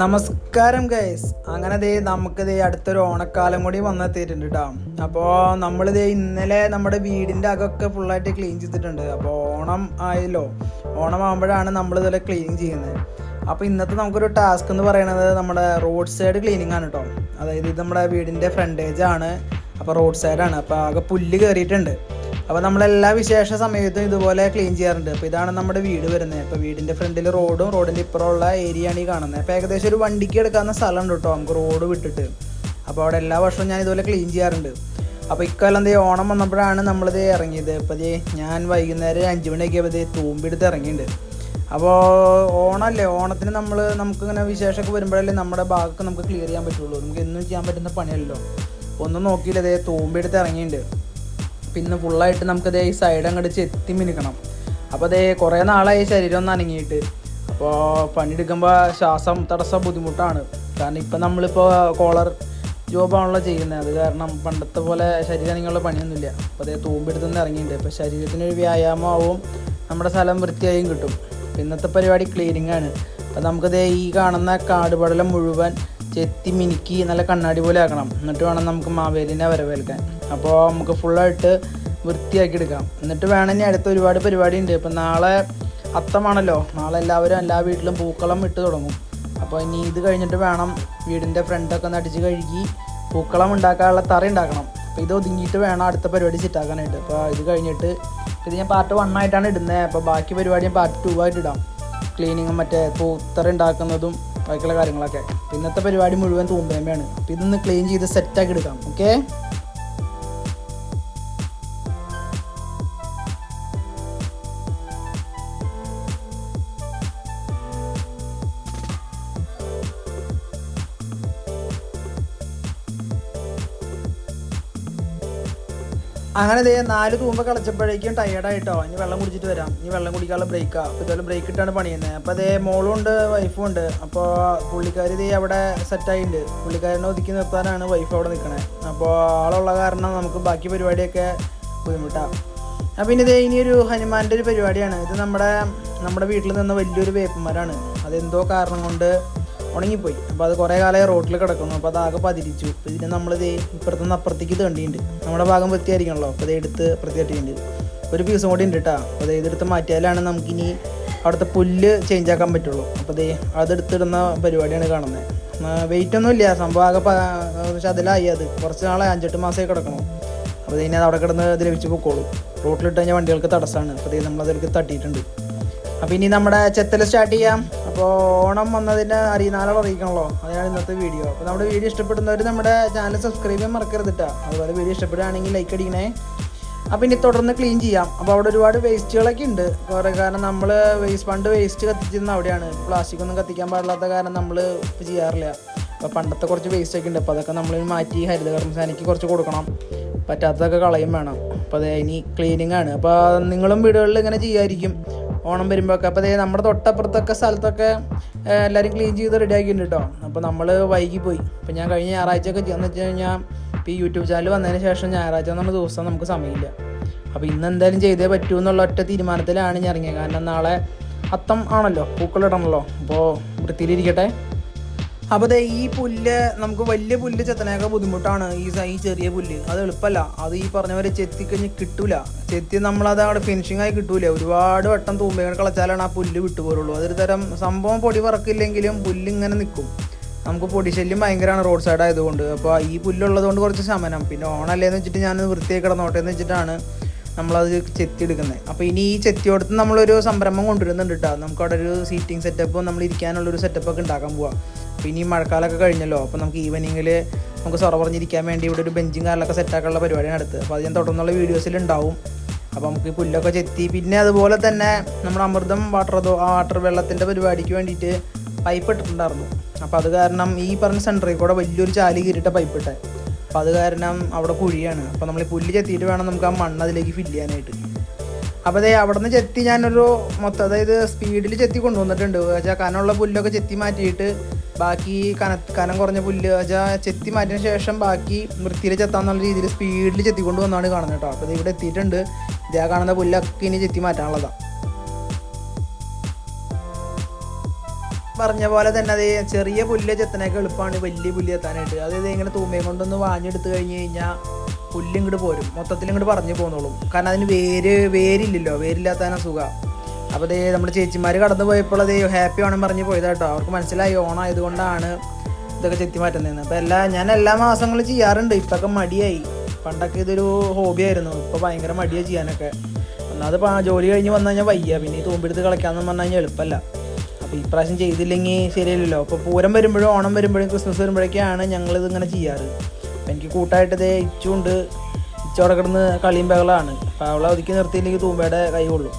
നമസ്കാരം ഗൈസ് അങ്ങനെ ദേ നമുക്ക് ദേ അടുത്തൊരു ഓണക്കാലം കൂടി വന്നെത്തിയിട്ടുണ്ട് കേട്ടോ അപ്പോൾ നമ്മൾ ദേ ഇന്നലെ നമ്മുടെ വീടിന്റെ അകമൊക്കെ ഫുള്ളായിട്ട് ക്ലീൻ ചെയ്തിട്ടുണ്ട്. അപ്പോൾ ഓണം ആയല്ലോ. ഓണം ആകുമ്പോഴാണ് നമ്മൾ ഇതുപോലെ ക്ലീൻ ചെയ്യുന്നത്. അപ്പോൾ ഇന്നത്തെ നമുക്കൊരു ടാസ്ക് എന്ന് പറയുന്നത് നമ്മുടെ റോഡ് സൈഡ് ക്ലീനിങ് ആണ് കേട്ടോ അതായത് ഇത് നമ്മുടെ വീടിന്റെ ഫ്രണ്ടേജ് ആണ്. അപ്പോൾ റോഡ് സൈഡാണ് അപ്പോൾ ആകെ പുല്ല് കയറിയിട്ടുണ്ട് അപ്പോൾ നമ്മളെല്ലാ വിശേഷ സമയത്തും ഇതുപോലെ ക്ലീൻ ചെയ്യാറുണ്ട്. അപ്പോൾ ഇതാണ് നമ്മുടെ വീട് വരുന്നത്. അപ്പോൾ വീടിന്റെ ഫ്രണ്ടിൽ റോഡും റോഡിന്റെ ഇപ്പുറമുള്ള ഏരിയയാണ് ഈ കാണുന്നത്. അപ്പോൾ ഏകദേശം ഒരു വണ്ടിക്ക് എടുക്കാവുന്ന സ്ഥലമുണ്ട് കേട്ടോ നമുക്ക് റോഡ് വിട്ടിട്ട്. അപ്പോൾ അവിടെ എല്ലാ വർഷവും ഞാൻ ഇതുപോലെ ക്ലീൻ ചെയ്യാറുണ്ട്. അപ്പോൾ ഇക്കാലം എന്തേ ഓണം വന്നപ്പോഴാണ് നമ്മളിത് ഇറങ്ങിയത്. അപ്പോൾ ദേ ഞാൻ വൈകുന്നേരം അഞ്ച് മണിയൊക്കെ ആയപ്പോൾ ദേ തൂമ്പെടുത്ത് ഇറങ്ങിയിട്ടുണ്ട്. അപ്പോൾ ഓണമല്ലേ ഓണത്തിന് നമ്മൾ നമുക്കിങ്ങനെ വിശേഷമൊക്കെ വരുമ്പോഴല്ലേ നമ്മുടെ ഭാഗമൊക്കെ നമുക്ക് ക്ലിയർ ചെയ്യാൻ പറ്റുള്ളൂ. നമുക്ക് എന്നും ചെയ്യാൻ പറ്റുന്ന പണിയല്ലോ ഒന്നും നോക്കിയില്ല ദേ തൂമ്പെടുത്ത് ഇറങ്ങിയിട്ടുണ്ട്. പിന്നെ ഫുള്ളായിട്ട് നമുക്കത് ഈ സൈഡ് അങ്ങോട്ട് ചെത്തി മിനുക്കണം അപ്പോൾ അതേ കുറേ നാളായി ശരീരം ഒന്ന് അനങ്ങിയിട്ട്. അപ്പോൾ പണിയെടുക്കുമ്പോൾ ശ്വാസം തടസ്സം ബുദ്ധിമുട്ടാണ്. കാരണം ഇപ്പം നമ്മളിപ്പോൾ കോളർ ജോബാണല്ലോ ചെയ്യുന്നത്. അത് കാരണം പണ്ടത്തെ പോലെ ശരീരം അനങ്ങിയുള്ള പണിയൊന്നുമില്ല. അപ്പോൾ അതേ തൂമ്പെടുത്തുനിന്ന് ഇറങ്ങിയിട്ടുണ്ട്. ഇപ്പോൾ ശരീരത്തിനൊരു വ്യായാമമാവും നമ്മുടെ സ്ഥലം വൃത്തിയായും കിട്ടും. ഇന്നത്തെ പരിപാടി ക്ലീനിങ് ആണ്. അപ്പോൾ നമുക്കത് ഈ കാണുന്ന കാടുപടലം മുഴുവൻ ചെത്തി മിനുക്കി നല്ല കണ്ണാടി പോലെ ആക്കണം. എന്നിട്ട് വേണം നമുക്ക് മാവേലിനെ വരവേൽക്കാൻ. അപ്പോൾ നമുക്ക് ഫുള്ളായിട്ട് വൃത്തിയാക്കി എടുക്കാം. എന്നിട്ട് വേണം ഇനി അടുത്ത ഒരുപാട് പരിപാടി ഉണ്ട്. ഇപ്പം നാളെ അത്തമാണല്ലോ. നാളെ എല്ലാവരും എല്ലാ വീട്ടിലും പൂക്കളം ഇട്ട് തുടങ്ങും. അപ്പോൾ ഇനി ഇത് കഴിഞ്ഞിട്ട് വേണം വീടിന്റെ ഫ്രണ്ടൊക്കെ ഒന്ന് അടിച്ച് കഴുകി പൂക്കളം ഉണ്ടാക്കാനുള്ള തറ ഉണ്ടാക്കണം. അപ്പോൾ ഇത് ഒതുങ്ങിയിട്ട് വേണം അടുത്ത പരിപാടി സെറ്റാക്കാനായിട്ട് അപ്പോൾ ഇത് കഴിഞ്ഞിട്ട് ഇത് ഞാൻ പാർട്ട് വൺ ആയിട്ടാണ് ഇടുന്നത് അപ്പോൾ ബാക്കി പരിപാടി ഞാൻ പാർട്ട് ടു ആയിട്ട് ഇടാം. ക്ലീനിങ്ങും മറ്റേ പൂത്തറ ഉണ്ടാക്കുന്നതും ബാക്കിയുള്ള കാര്യങ്ങളൊക്കെ. ഇന്നത്തെ പരിപാടി മുഴുവൻ തൂമ്പേമയാണ്. അപ്പോൾ ഇതൊന്ന് ക്ലീൻ ചെയ്ത് സെറ്റാക്കി എടുക്കാം. ഓക്കെ അങ്ങനെ ദേ നാല് തൂമ്പ കളിച്ചപ്പോഴേക്കും ടയേർഡായിട്ടോ ഇനി വെള്ളം കുടിച്ചിട്ട് വരാം. ഇനി വെള്ളം കുടിക്കാനുള്ള ബ്രേക്കാ അപ്പോൾ ഇതുപോലെ ബ്രേക്ക് ഇട്ടാണ് പണിയുന്നത് അപ്പോൾ അതേ മോളും ഉണ്ട് വൈഫും ഉണ്ട്. അപ്പോൾ പുള്ളിക്കാർ ഇതേ അവിടെ സെറ്റായിട്ടുണ്ട് പുള്ളിക്കാരനെ ഒതുക്കി നിർത്താനാണ് വൈഫ് അവിടെ നിൽക്കണേ അപ്പോൾ ആളുള്ള കാരണം നമുക്ക് ബാക്കി പരിപാടിയൊക്കെ ബുദ്ധിമുട്ടാണ് അപ്പം പിന്നെ ഇതേ ഇനിയൊരു ഹനുമാന്റെ ഒരു പരിപാടിയാണ്. ഇത് നമ്മുടെ നമ്മുടെ വീട്ടിൽ നിന്ന് വലിയൊരു വേപ്പന്മാരാണ്. അതെന്തോ കാരണം കൊണ്ട് ഉണങ്ങിപ്പോയി. അപ്പോൾ അത് കുറേ കാലമായി റോട്ടിൽ കിടക്കുന്നു. അപ്പോൾ ആകെ പതിരിച്ചു. അപ്പോൾ ഇതിന് നമ്മളിത് ഇപ്പുറത്തു നിന്ന് അപ്പുറത്തേക്ക് തേണ്ടിയിട്ടുണ്ട്. നമ്മുടെ ഭാഗം വൃത്തിയായിരിക്കണല്ലോ അപ്പോൾ അത് എടുത്ത് വൃത്തിയാട്ടിയിട്ടുണ്ട് ഒരു പീസും കൂടി ഉണ്ട് കേട്ടോ. അപ്പോൾ അത് ഇതെടുത്ത് മാറ്റിയാലാണ് നമുക്കിനി അവിടുത്തെ പുല്ല് ചേഞ്ച് ആക്കാൻ പറ്റുള്ളൂ. അപ്പോൾ ദേ അതെടുത്തിടുന്ന പരിപാടിയാണ് കാണുന്നത്. വെയിറ്റ് ഒന്നും ഇല്ല. സംഭവം ആകെ അതിലായി അത്. കുറച്ച് നാളെ അഞ്ചെട്ട് മാസമായി കിടക്കണം അപ്പോൾ ഇതിനെ അത് അവിടെ കിടന്ന് ദ്രവിച്ച് പൊക്കോളും. റോട്ടിലിട്ട് കഴിഞ്ഞാൽ വണ്ടികൾക്ക് തടസ്സമാണ്. അപ്പോൾ ഇത് നമ്മളതിലേക്ക് തട്ടിയിട്ടുണ്ട്. അപ്പോൾ ഇനി നമ്മുടെ ചെത്തൽ സ്റ്റാർട്ട് ചെയ്യാം. അപ്പോൾ ഓണം വന്നതിന് അറിയുന്നാലോ അറിയിക്കണല്ലോ. അതിനാണ് ഇന്നത്തെ വീഡിയോ അപ്പോൾ നമ്മുടെ വീഡിയോ ഇഷ്ടപ്പെടുന്നവർ നമ്മുടെ ചാനൽ സബ്സ്ക്രൈബ് ചെയ്യാൻ മറക്കരുത് കേട്ടോ അതുപോലെ വീഡിയോ ഇഷ്ടപ്പെടുകയാണെങ്കിൽ ലൈക്ക് അടിക്കണേ. അപ്പോൾ ഇനി തുടർന്ന് ക്ലീൻ ചെയ്യാം. അപ്പോൾ അവിടെ ഒരുപാട് വേസ്റ്റുകളൊക്കെ ഉണ്ട്. കുറേ കാരണം നമ്മൾ വേസ്റ്റ് പണ്ട് വേസ്റ്റ് കത്തിച്ചിരുന്ന അവിടെയാണ്. പ്ലാസ്റ്റിക് ഒന്നും കത്തിക്കാൻ പാടില്ലാത്ത കാരണം നമ്മൾ ഇപ്പോൾ ചെയ്യാറില്ല. അപ്പോൾ പണ്ടത്തെ കുറച്ച് വേസ്റ്റ് ഒക്കെ ഉണ്ട്. അപ്പോൾ അതൊക്കെ നമ്മൾ മാറ്റി ഹരിതകർമ്മസേനയ്ക്ക് കുറച്ച് കൊടുക്കണം. പറ്റാത്തതൊക്കെ കളയും വേണം. അപ്പോൾ അത് ഇനി ക്ലീനിങ് ആണ്. അപ്പോൾ നിങ്ങളും വീടുകളിൽ ഇങ്ങനെ ചെയ്യായിരിക്കും. ഓണം വരുമ്പോഴൊക്കെ. അപ്പോൾ അതേ നമ്മുടെ തൊട്ടപ്പുറത്തൊക്കെ സ്ഥലത്തൊക്കെ എല്ലാവരും ക്ലീൻ ചെയ്ത് റെഡി ആക്കിയിട്ടുണ്ട് കേട്ടോ അപ്പോൾ നമ്മൾ വൈകി പോയി. അപ്പോൾ ഞാൻ കഴിഞ്ഞ ഞായറാഴ്ചയൊക്കെ ചെയ്യാന്ന് വെച്ച് കഴിഞ്ഞാൽ ഇപ്പോൾ ഈ യൂട്യൂബ് ചാനൽ വന്നതിന് ശേഷം ഞായറാഴ്ച എന്നുള്ള ദിവസം നമുക്ക് സമയമില്ല. അപ്പോൾ ഇന്ന് എന്തായാലും ചെയ്തേ പറ്റൂ എന്നുള്ള ഒറ്റ തീരുമാനത്തിലാണ് ഞാൻ ഇറങ്ങിയത്. കാരണം നാളെ അത്തം ആണല്ലോ പൂക്കളിടണമല്ലോ അപ്പോൾ വൃത്തിയിലിരിക്കട്ടെ. അപ്പോൾ അതെ ഈ പുല്ല് നമുക്ക് വലിയ പുല്ല് ചെത്തനേക്കാൾ ബുദ്ധിമുട്ടാണ്. ഈ ഈ ചെറിയ പുല്ല്. അത് എളുപ്പമല്ല അത് ഈ പറഞ്ഞവരെ ചെത്തിക്കഴിഞ്ഞ് ചെത്തി കഴിഞ്ഞ് കിട്ടൂല. ചെത്തി നമ്മളത് അവിടെ ഫിനിഷിംഗ് ആയി കിട്ടൂല. ഒരുപാട് വട്ടം തൂമ്പകൾ കളച്ചാലാണ് ആ പുല്ല് വിട്ടുപോരുള്ളൂ അതൊരു തരം സംഭവം പൊടി പറക്കില്ലെങ്കിലും പുല്ല് ഇങ്ങനെ നിൽക്കും നമുക്ക് പൊടിശല്യം ഭയങ്കരമാണ് റോഡ് സൈഡ് ആയതുകൊണ്ട്. അപ്പോൾ ഈ പുല്ല് ഉള്ളതുകൊണ്ട് കുറച്ച് ശമനം. പിന്നെ ഓണല്ലേന്ന് വെച്ചിട്ട് ഞാൻ വൃത്തിയായി കിടന്നോട്ടെ എന്ന് വെച്ചിട്ടാണ് നമ്മളത് ചെത്തി എടുക്കുന്നത് അപ്പോൾ ഇനി ഈ ചെത്തിയോടത്ത് നമ്മളൊരു സംരംഭം കൊണ്ടുവരുന്നുണ്ട് കേട്ടോ നമുക്ക് അവിടെ ഒരു സീറ്റിംഗ് സെറ്റപ്പും നമ്മൾ ഇരിക്കാനുള്ളൊരു സെറ്റപ്പൊക്കെ ഉണ്ടാക്കാൻ പോവാം. അപ്പോൾ ഇനി മഴക്കാലമൊക്കെ കഴിഞ്ഞല്ലോ. അപ്പോൾ നമുക്ക് ഈവനിങ്ങിൽ നമുക്ക് സൊറ പറഞ്ഞിരിക്കാൻ വേണ്ടി ഇവിടെ ഒരു ബെഞ്ചും കാലൊക്കെ സെറ്റാക്കാനുള്ള പരിപാടിയാണ് അടുത്ത് അപ്പോൾ അത് ഞാൻ തുടർന്നുള്ള വീഡിയോസിലുണ്ടാവും അപ്പോൾ നമുക്ക് ഈ പുല്ലൊക്കെ ചെത്തി പിന്നെ അതുപോലെ തന്നെ നമ്മൾ അമൃതം വാട്ടർ അതോ വാട്ടർ വെള്ളത്തിന്റെ പരിപാടിക്ക് വേണ്ടിയിട്ട് പൈപ്പ് ഇട്ടിട്ടുണ്ടായിരുന്നു. അപ്പോൾ അത് കാരണം ഈ പറഞ്ഞ സെന്ററിൽ കൂടെ വലിയൊരു ചാലി കീറിയിട്ട പൈപ്പ് ഇട്ടെ. അപ്പോൾ അത് കാരണം അവിടെ കുഴിയാണ്. അപ്പോൾ നമ്മൾ പുല്ല് ചെത്തിയിട്ട് വേണം നമുക്ക് ആ മണ്ണ് അതിലേക്ക് ഫില്ല് ചെയ്യാനായിട്ട്. അപ്പോൾ അതെ അവിടെ നിന്ന് ചെത്തി ഞാനൊരു മൊത്തം അതായത് സ്പീഡിൽ ചെത്തി കൊണ്ടുവന്നിട്ടുണ്ട്. വെച്ചാൽ കനമുള്ള പുല്ലൊക്കെ ചെത്തി മാറ്റിയിട്ട് ബാക്കി കന കനം കുറഞ്ഞ പുല്ല് വെച്ചാൽ ചെത്തി മാറ്റിയ ശേഷം ബാക്കി വൃത്തിയിൽ ചെത്താന്നുള്ള രീതിയിൽ സ്പീഡിൽ ചെത്തി കൊണ്ടുവന്നാണ് കാണുന്നത് കേട്ടോ. അപ്പോൾ ഇവിടെ എത്തിയിട്ടുണ്ട്. ഇതേ കാണുന്ന പുല്ലൊക്കെ ഇനി ചെത്തി മാറ്റാനുള്ളതാണ് പറഞ്ഞ പോലെ തന്നെ അത് ചെറിയ പുല്ല് ചെത്തനൊക്കെ എളുപ്പമാണ് വലിയ പുല്ല് ചെത്താനായിട്ട്. അതായത് ഇങ്ങനെ തൂമ്പയും കൊണ്ടൊന്ന് വാഞ്ഞെടുത്ത് കഴിഞ്ഞ് കഴിഞ്ഞാൽ പുല്ല് ഇങ്ങോട്ട് പോരും. മൊത്തത്തിൽ ഇങ്ങോട്ട് പറഞ്ഞു പോന്നോളും. കാരണം അതിന് വേര് വേരില്ലല്ലോ. വേരില്ലാത്തതിനാ സുഖം അപ്പോൾ അതേ നമ്മുടെ ചേച്ചിമാർ കടന്നു പോയപ്പോൾ അതേ ഹാപ്പി ആണെന്ന് പറഞ്ഞ് പോയതാ കേട്ടോ. അവർക്ക് മനസ്സിലായി ഓണം ആയതുകൊണ്ടാണ് ഇതൊക്കെ ചെത്തി മാറ്റുന്നതെന്ന്. അപ്പോൾ എല്ലാ ഞാൻ എല്ലാ മാസങ്ങളും ചെയ്യാറുണ്ട്. ഇപ്പൊക്കെ മടിയായി. പണ്ടൊക്കെ ഇതൊരു ഹോബി ആയിരുന്നു. ഇപ്പോൾ ഭയങ്കര മടിയാണ് ചെയ്യാനൊക്കെ. ഒന്നാമത് ജോലി കഴിഞ്ഞ് വന്നു കഴിഞ്ഞാൽ വയ്യ. പിന്നെ ഈ തൂമ്പെടുത്ത് കളിക്കാമെന്ന് പറഞ്ഞു കഴിഞ്ഞാൽ എളുപ്പമല്ല അപ്പോൾ ഈ പ്രാവശ്യം ചെയ്തില്ലെങ്കിൽ ശരിയല്ലല്ലോ. അപ്പോൾ പൂരം വരുമ്പോഴും ഓണം വരുമ്പോഴും ക്രിസ്മസ് വരുമ്പോഴൊക്കെയാണ് ഞങ്ങളിത് ഇങ്ങനെ ചെയ്യാറ്. അപ്പം എനിക്ക് കൂട്ടായിട്ട് ഇതേ ഇച്ചുണ്ട് ഇച്ചോടെ കിടന്ന് കളിയും ബഹളമാണ് അപ്പോൾ അവളെ ഒതുക്കി നിർത്തിയില്ലെങ്കിൽ തൂമ്പയുടെ കൈ കൊള്ളും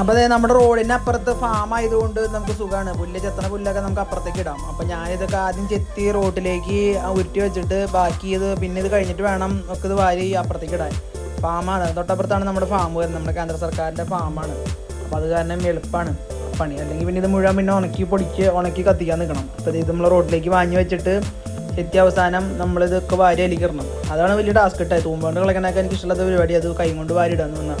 അപ്പോൾ അതെ നമ്മുടെ റോഡിന്റെ അപ്പുറത്ത് ഫാം ആയതുകൊണ്ട് നമുക്ക് സുഖമാണ് പുല്ല് ചെത്തണ പുല്ലൊക്കെ നമുക്ക് അപ്പുറത്തേക്ക് ഇടാം. അപ്പോൾ ഞാനിതൊക്കെ ആദ്യം ചെത്തി റോട്ടിലേക്ക് ഉരുട്ടി വെച്ചിട്ട് ബാക്കി ഇത് പിന്നെ ഇത് കഴിഞ്ഞിട്ട് വേണം ഒക്കെ ഇത് വാരി അപ്പുറത്തേക്ക് ഇടാൻ. ഫാമാണ് തൊട്ടപ്പുറത്താണ് നമ്മുടെ ഫാം വരുന്നത്. നമ്മുടെ കേന്ദ്ര സർക്കാരിന്റെ ഫാമാണ് അപ്പോൾ അത് കാരണം എളുപ്പമാണ് പണി. അല്ലെങ്കിൽ പിന്നെ ഇത് മുഴുവൻ പിന്നെ ഉണക്കി പൊടിച്ച് ഉണക്കി കത്തിക്കാൻ നിൽക്കണം. അപ്പോൾ ഇത് നമ്മൾ റോഡിലേക്ക് വാങ്ങി വെച്ചിട്ട് ചെത്തി അവസാനം നമ്മളിതൊക്കെ വാരി അലിക്കിടണം അതാണ് വലിയ ടാസ്ക് ഇട്ടായി തൂമ്പുകൊണ്ട് കളിക്കണൊക്കെ എനിക്ക് ഇഷ്ടമുള്ള പരിപാടി അത് കൈ കൊണ്ട് വാരി ഇടാന്ന് പറഞ്ഞാൽ.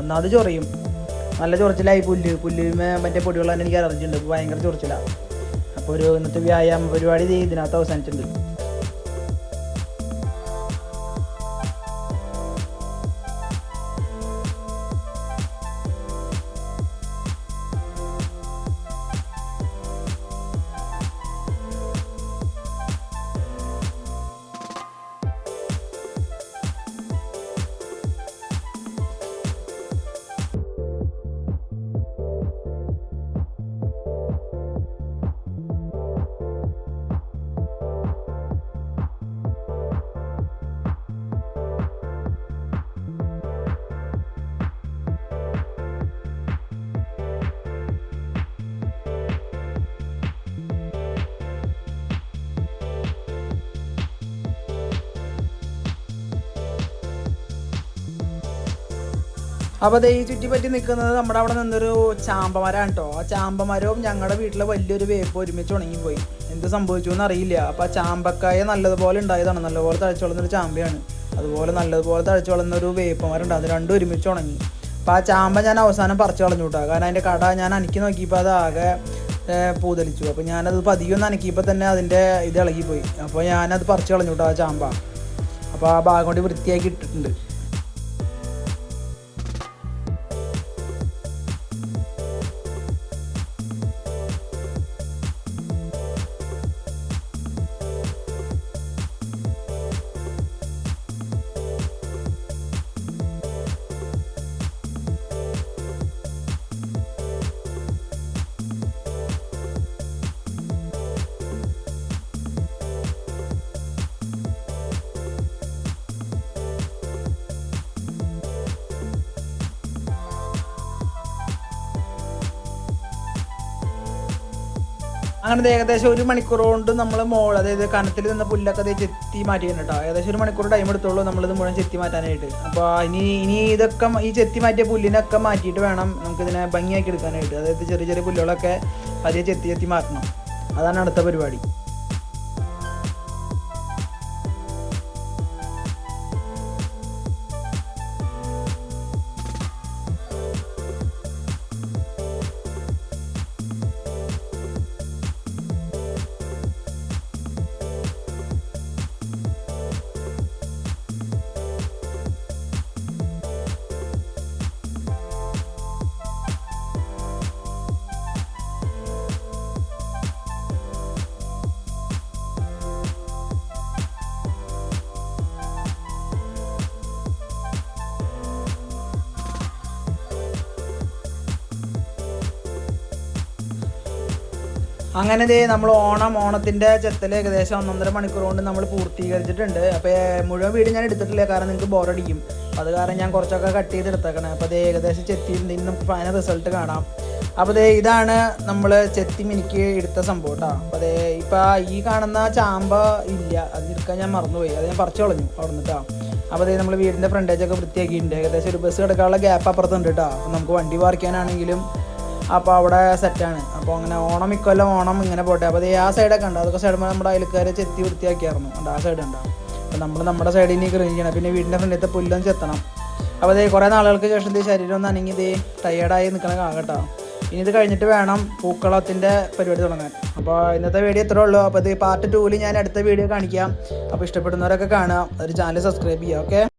ഒന്നാമത് ചൊറിയും. നല്ല ചൊറിച്ചിലായി പുല്ല്. പുല്ലിമേ മറ്റേ പൊടികൾ തന്നെ എനിക്ക് അറിഞ്ഞിട്ടുണ്ട് ഭയങ്കര ചൊറിച്ചിലാണ് അപ്പോൾ ഒരു ഇന്നത്തെ വ്യായാമ പരിപാടി ഇതിനകത്ത് അവസാനിച്ചിട്ടുണ്ട്. അപ്പോൾ ദേ ഈ ചുറ്റിപ്പറ്റി നിൽക്കുന്നത് നമ്മുടെ അവിടെ നിന്നൊരു ചാമ്പമരാണ് കേട്ടോ ആ ചാമ്പമരവും ഞങ്ങളുടെ വീട്ടിലെ വലിയൊരു വേപ്പ് ഒരുമിച്ച് ഉണങ്ങിപ്പോയി എന്ത് സംഭവിച്ചു എന്ന് അറിയില്ല അപ്പോൾ ആ ചാമ്പക്കായ നല്ലതുപോലെ ഉണ്ടായതാണ്. നല്ലപോലെ തഴച്ചു വളർന്നൊരു ചാമ്പയാണ്. അതുപോലെ നല്ലതുപോലെ തഴച്ചു വളർന്ന ഒരു വേപ്പ് മരം ഉണ്ട് അത് രണ്ടും ഒരുമിച്ച് ഉണങ്ങി. അപ്പോൾ ആ ചാമ്പ ഞാൻ അവസാനം പറിച്ചു കളഞ്ഞു കേട്ടോ കാരണം അതിന്റെ കട ഞാൻ അനക്കി നോക്കിയപ്പോൾ അത് ആകെ പൂതലിച്ചു. അപ്പോൾ ഞാനത് പതിയൊന്ന് അനക്കിയപ്പോൾ തന്നെ അതിന്റെ ഇത് ഇളകിപ്പോയി. അപ്പോൾ ഞാനത് പറിച്ചു കളഞ്ഞു കേട്ടോ ആ ചാമ്പ. അപ്പോൾ ആ ഭാഗം കൊണ്ട് വൃത്തിയാക്കി ഇട്ടിട്ടുണ്ട്. അങ്ങനെ ഏകദേശം ഒരു മണിക്കൂർ കൊണ്ട് നമ്മൾ മോൾ അതായത് കനത്തിൽ നിന്ന പുല്ലൊക്കെ ദേ ചെത്തി മാറ്റിയാണ് കേട്ടോ ഏകദേശം ഒരു മണിക്കൂർ ടൈം എടുത്തോളൂ നമ്മളിത് മുഴുവൻ ചെത്തി മാറ്റാനായിട്ട്. അപ്പോൾ ഇനി ഇനി ഇതൊക്കെ ഈ ചെത്തി മാറ്റിയ പുല്ലിനൊക്കെ മാറ്റിയിട്ട് വേണം നമുക്കിതിനെ ഭംഗിയാക്കി എടുക്കാനായിട്ട്. അതായത് ചെറിയ ചെറിയ പുല്ലുകളൊക്കെ പതിയെ ചെത്തി ചെത്തി മാറ്റണം. അതാണ് അടുത്ത പരിപാടി. അങ്ങനെ ദേ നമ്മൾ ഓണം ഓണത്തിന്റെ ചെത്തൽ ഏകദേശം ഒന്നൊന്നര മണിക്കൂർ കൊണ്ട് നമ്മൾ പൂർത്തീകരിച്ചിട്ടുണ്ട്. അപ്പോൾ മുഴുവൻ വീട് ഞാൻ എടുത്തിട്ടില്ല. കാരണം നിങ്ങൾക്ക് ബോറടിക്കും. അത് കാരണം ഞാൻ കുറച്ചൊക്കെ കട്ട് ചെയ്ത് എടുത്തേക്കണേ അപ്പോൾ അത് ഏകദേശം ചെത്തിയിട്ടുണ്ട് നിന്നും ഫൈനൽ റിസൾട്ട് കാണാം. അപ്പോൾ ദേ ഇതാണ് നമ്മൾ ചെത്തി മിനിക്ക് എടുത്ത സംഭവം കേട്ടോ. അപ്പോൾ അതേ ഇപ്പോൾ ഈ കാണുന്ന ചാമ്പ ഇല്ല. അത് എടുക്കാൻ ഞാൻ മറന്നുപോയി. അത് ഞാൻ പറിച്ചു കളഞ്ഞു അവിടെ നിന്നിട്ടാ അപ്പോൾ അതേ നമ്മൾ വീടിന്റെ ഫ്രണ്ടേജൊക്കെ വൃത്തിയാക്കിയിട്ടുണ്ട്. ഏകദേശം ഒരു ബസ് കിടക്കാനുള്ള ഗ്യാപ്പ് അപ്പുറത്തുണ്ട് കേട്ടോ. അപ്പോൾ നമുക്ക് വണ്ടി പാർക്കാനാണെങ്കിലും അപ്പോൾ അവിടെ സെറ്റാണ് അപ്പോൾ അങ്ങനെ ഓണം ഇക്കൊല്ലം ഓണം ഇങ്ങനെ പോട്ടെ. അപ്പോൾ അത് ആ സൈഡൊക്കെ ഉണ്ട്. അതൊക്കെ സൈഡ് നമ്മുടെ അയൽക്കാരെ ചെത്തി വൃത്തിയാക്കിയായിരുന്നു. ഉണ്ട് ആ സൈഡ് ഉണ്ടാവും അപ്പോൾ നമ്മൾ നമ്മുടെ സൈഡിൽ നിന്ന് ക്ലീൻ ചെയ്യണം. പിന്നെ വീടിന്റെ ഫ്രണ്ടിലത്തെ പുല്ലും ചെത്തണം. അപ്പോൾ അതേ കുറേ നാളുകൾക്ക് ശേഷം ഇതേ ശരീരം ഒന്ന് അനങ്ങി ഇത് ടയേർഡായി നിൽക്കണ കാകട്ടോ കേട്ടോ. ഇനി ഇത് കഴിഞ്ഞിട്ട് വേണം പൂക്കളത്തിന്റെ പരിപാടി തുടങ്ങാൻ. അപ്പോൾ ഇന്നത്തെ വീഡിയോ ഇത്രേ ഉള്ളൂ. അപ്പോൾ ഇത് പാർട്ട് ടൂവിൽ ഞാൻ അടുത്ത വീഡിയോ കാണിക്കാം. അപ്പോൾ ഇഷ്ടപ്പെടുന്നവരൊക്കെ കാണുക. ഒരു ചാനൽ സബ്സ്ക്രൈബ് ചെയ്യുക. ഓക്കെ